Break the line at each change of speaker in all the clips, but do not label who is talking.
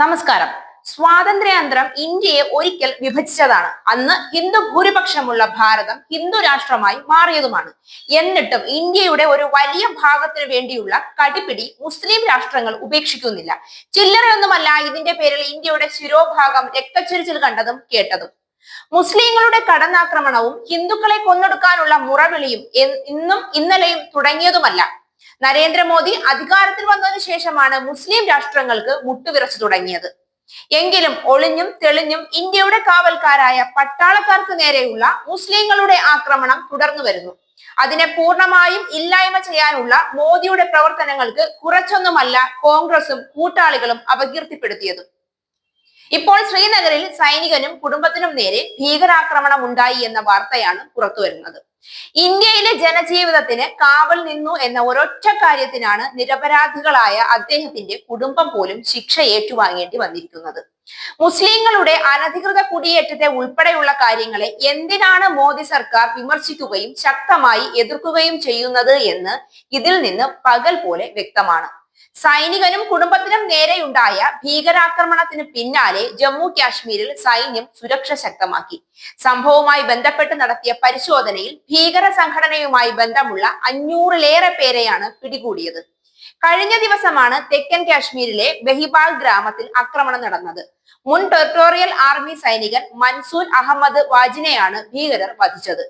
നമസ്കാരം. സ്വാതന്ത്ര്യാനന്തരം ഇന്ത്യയെ ഒരിക്കൽ വിഭജിച്ചതാണ്. അന്ന് ഹിന്ദു ഭൂരിപക്ഷമുള്ള ഭാരതം ഹിന്ദു രാഷ്ട്രമായി മാറിയതുമാണ്. എന്നിട്ടും ഇന്ത്യയുടെ ഒരു വലിയ ഭാഗത്തിന് വേണ്ടിയുള്ള കടിപിടി മുസ്ലിം രാഷ്ട്രങ്ങൾ ഉപേക്ഷിക്കുന്നില്ല. ചില്ലറയൊന്നുമല്ല ഇതിന്റെ പേരിൽ ഇന്ത്യയുടെ ശിരോഭാഗം രക്തച്ചൊരിച്ചിൽ കണ്ടതും കേട്ടതും. മുസ്ലിങ്ങളുടെ കടന്നാക്രമണവും ഹിന്ദുക്കളെ കൊന്നൊടുക്കാനുള്ള മുറവിളിയും ഇന്നും ഇന്നലെയും തുടങ്ങിയതുമല്ല. നരേന്ദ്രമോദി അധികാരത്തിൽ വന്നതിനു ശേഷമാണ് മുസ്ലിം രാഷ്ട്രങ്ങൾക്ക് മുട്ടുവിറച്ചു തുടങ്ങിയത്. എങ്കിലും ഒളിഞ്ഞും തെളിഞ്ഞും ഇന്ത്യയുടെ കാവൽക്കാരായ പട്ടാളക്കാർക്ക് നേരെയുള്ള മുസ്ലിങ്ങളുടെ ആക്രമണം തുടർന്നു വരുന്നു. അതിനെ പൂർണമായും ഇല്ലായ്മ ചെയ്യാനുള്ള മോദിയുടെ പ്രവർത്തനങ്ങൾക്ക് കുറച്ചൊന്നുമല്ല കോൺഗ്രസും കൂട്ടാളികളും അപകീർത്തിപ്പെടുത്തിയതും. ഇപ്പോൾ ശ്രീനഗറിൽ സൈനികനും കുടുംബത്തിനും നേരെ ഭീകരാക്രമണം ഉണ്ടായി എന്ന വാർത്തയാണ് പുറത്തുവരുന്നത്. ഇന്ത്യയിലെ ജനജീവിതത്തിന് കാവൽ നിന്നു എന്ന ഒരൊറ്റ കാര്യത്തിനാണ് നിരപരാധികളായ അദ്ദേഹത്തിന്റെ കുടുംബം പോലും ശിക്ഷ ഏറ്റുവാങ്ങേണ്ടി വന്നിരിക്കുന്നത്. മുസ്ലിങ്ങളുടെ അനധികൃത കുടിയേറ്റത്തെ ഉൾപ്പെടെയുള്ള കാര്യങ്ങളെ എന്തിനാണ് മോദി സർക്കാർ വിമർശിക്കുകയും ശക്തമായി എതിർക്കുകയും ചെയ്യുന്നത് എന്ന് ഇതിൽ നിന്ന് പകൽ പോലെ വ്യക്തമാണ്. സൈനികനും കുടുംബത്തിനും നേരെയുണ്ടായ ഭീകരാക്രമണത്തിന് പിന്നാലെ ജമ്മു കാശ്മീരിൽ സൈന്യം സുരക്ഷ ശക്തമാക്കി. സംഭവവുമായി ബന്ധപ്പെട്ട് നടത്തിയ പരിശോധനയിൽ ഭീകര സംഘടനയുമായി ബന്ധമുള്ള അഞ്ഞൂറിലേറെ പേരെയാണ് പിടികൂടിയത്. കഴിഞ്ഞ ദിവസമാണ് തെക്കൻ കാശ്മീരിലെ ബഹിബാൽ ഗ്രാമത്തിൽ ആക്രമണം നടന്നത്. മുൻ ടെറിട്ടോറിയൽ ആർമി സൈനികൻ മൻസൂർ അഹമ്മദ് വാജിനെയാണ് ഭീകരർ വധിച്ചത്.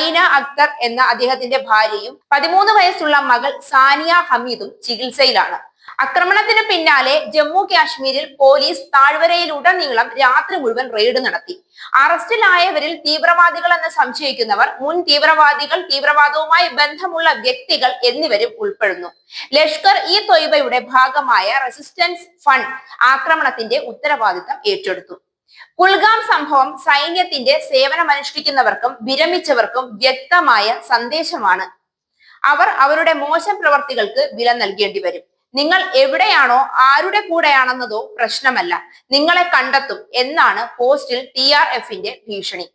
ഐന അക്തർ എന്ന അദ്ദേഹത്തിന്റെ ഭാര്യയും പതിമൂന്ന് വയസ്സുള്ള മകൾ സാനിയ ഹമീദും ചികിത്സയിലാണ്. ആക്രമണത്തിന് പിന്നാലെ ജമ്മു കാശ്മീരിൽ പോലീസ് താഴ്വരയിലുടനീളം രാത്രി മുഴുവൻ റെയ്ഡ് നടത്തി. അറസ്റ്റിലായവരിൽ തീവ്രവാദികൾ എന്ന് സംശയിക്കുന്നവർ മുൻ തീവ്രവാദികൾ തീവ്രവാദവുമായി ബന്ധമുള്ള വ്യക്തികൾ എന്നിവരും ഉൾപ്പെടുന്നു. ലഷ്കർ ഇ തൊയ്ബയുടെ ഭാഗമായ റെസിസ്റ്റൻസ് ഫണ്ട് ആക്രമണത്തിന്റെ ഉത്തരവാദിത്തം ഏറ്റെടുത്തു. കുൽഗാം സംഭവം സൈന്യത്തിന്റെ സേവനമനുഷ്ഠിക്കുന്നവർക്കും വിരമിച്ചവർക്കും വ്യക്തമായ സന്ദേശമാണ്. അവർ അവരുടെ മോശം പ്രവർത്തികൾക്ക് വില നൽകേണ്ടി വരും നിങ്ങൾ എവിടെയാണോ ആരുടെ കൂടെയാണെന്നതോ പ്രശ്നമല്ല. നിങ്ങളെ കണ്ടെത്തും എന്നാണ് പോസ്റ്റിൽ ടി ആർ എഫിന്റെ ഭീഷണി.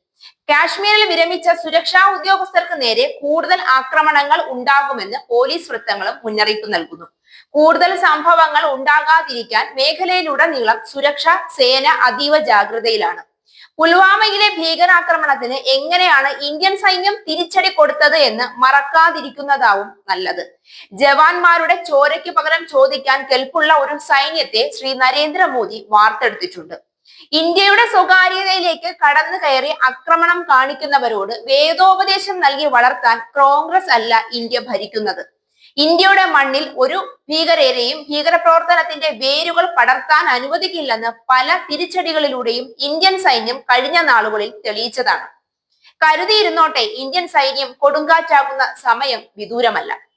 കാശ്മീരിൽ വിരമിച്ച സുരക്ഷാ ഉദ്യോഗസ്ഥർക്ക് നേരെ കൂടുതൽ ആക്രമണങ്ങൾ ഉണ്ടാകുമെന്ന് പോലീസ് വൃത്തങ്ങളും മുന്നറിയിപ്പ് നൽകുന്നു. കൂടുതൽ സംഭവങ്ങൾ ഉണ്ടാകാതിരിക്കാൻ മേഖലയിലുടനീളം സുരക്ഷാ സേന അതീവ ജാഗ്രതയിലാണ്. പുൽവാമയിലെ ഭീകരാക്രമണത്തിന് എങ്ങനെയാണ് ഇന്ത്യൻ സൈന്യം തിരിച്ചടി കൊടുത്തത് എന്ന് മറക്കാതിരിക്കുന്നതാവും നല്ലത്. ജവാന്മാരുടെ ചോരയ്ക്ക് പകരം ചോദിക്കാൻ കെൽപ്പുള്ള ഒരു സൈന്യത്തെ ശ്രീ നരേന്ദ്രമോദി വാർത്തെടുത്തിട്ടുണ്ട്. ഇന്ത്യയുടെ സ്വകാര്യതയിലേക്ക് കടന്നു കയറി ആക്രമണം കാണിക്കുന്നവരോട് വേദോപദേശം നൽകി വളർത്താൻ കോൺഗ്രസ് അല്ല ഇന്ത്യ ഭരിക്കുന്നത്. ഇന്ത്യയുടെ മണ്ണിൽ ഒരു ഭീകരരെയും ഭീകരപ്രവർത്തനത്തിന്റെ വേരുകൾ പടർത്താൻ അനുവദിക്കില്ലെന്ന് പല തിരിച്ചടികളിലൂടെയും ഇന്ത്യൻ സൈന്യം കഴിഞ്ഞ നാളുകളിൽ തെളിയിച്ചതാണ്. കരുതിയിരുന്നോട്ടെ ഇന്ത്യൻ സൈന്യം കൊടുങ്കാറ്റാകുന്ന സമയം വിദൂരമല്ല.